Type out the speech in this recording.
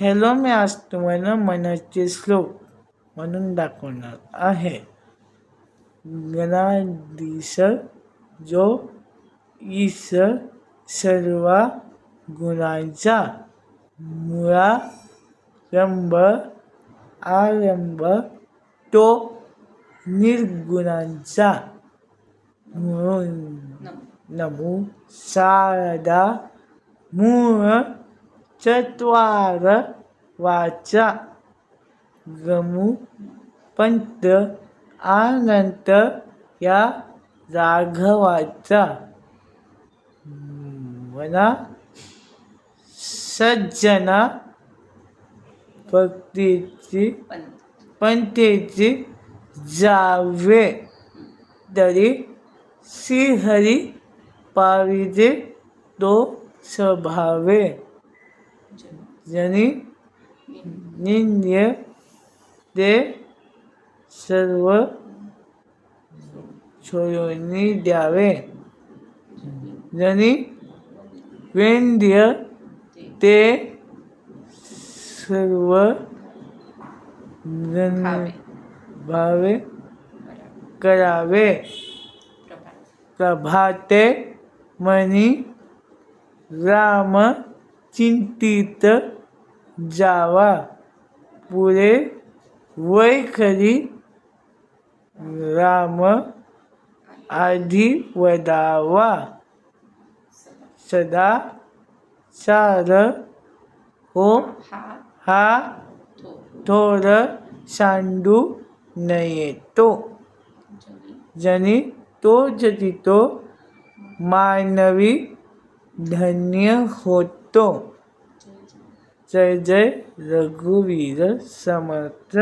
Hello मी आज तुम्हाला मनाचे श्लोक म्हणून दाखवणार आहे. गणाधीश जो ईश्वर सर्व गुणांचा मुळारंभ आरंभ तो निर्गुणांचा म्हणून नमू सारदा मूळ चत्वार वाचा. गमू पंत अनंत या राघवाचा मना सज्जना भक्तीची पंथेची जावे तरी श्रीहरी पाविजे तो स्वभावे जनी निंद्य ते सर्व सोयींनी द्यावे. जनी वेंद्य ते सर्व. भावे करावे. प्रभाते मनी राम चिंतित जावा. पुढे वैखरी राम आधी वदावा. सदा सार हो. हा थोर सांडू नये तो जनी तो जती तो मानवी धन्य होत તો જય જય રઘુવીર સમર્થ.